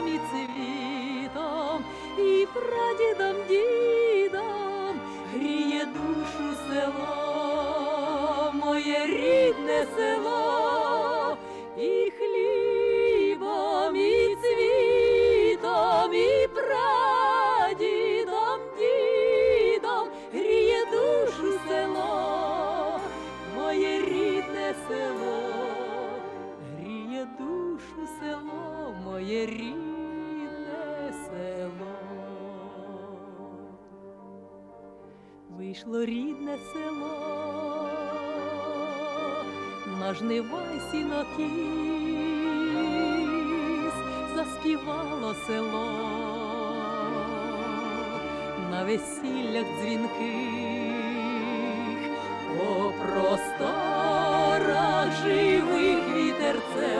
хлібом, і цвітом, і прадідом, дідом гріє душу село, моє рідне село, і хлібом, і цвітом, і прадідом, дідом гріє душу село, моє рідне село, душу село, моє рідне Вийшло рідне село, на жнива сінокіс, заспівало село, на весіллях дзвінких, по просторах живих вітерцем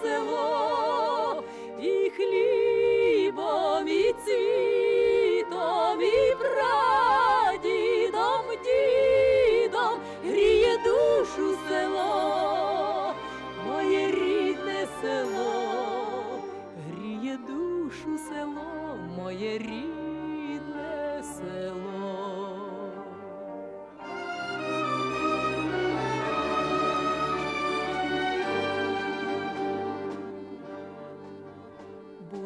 село,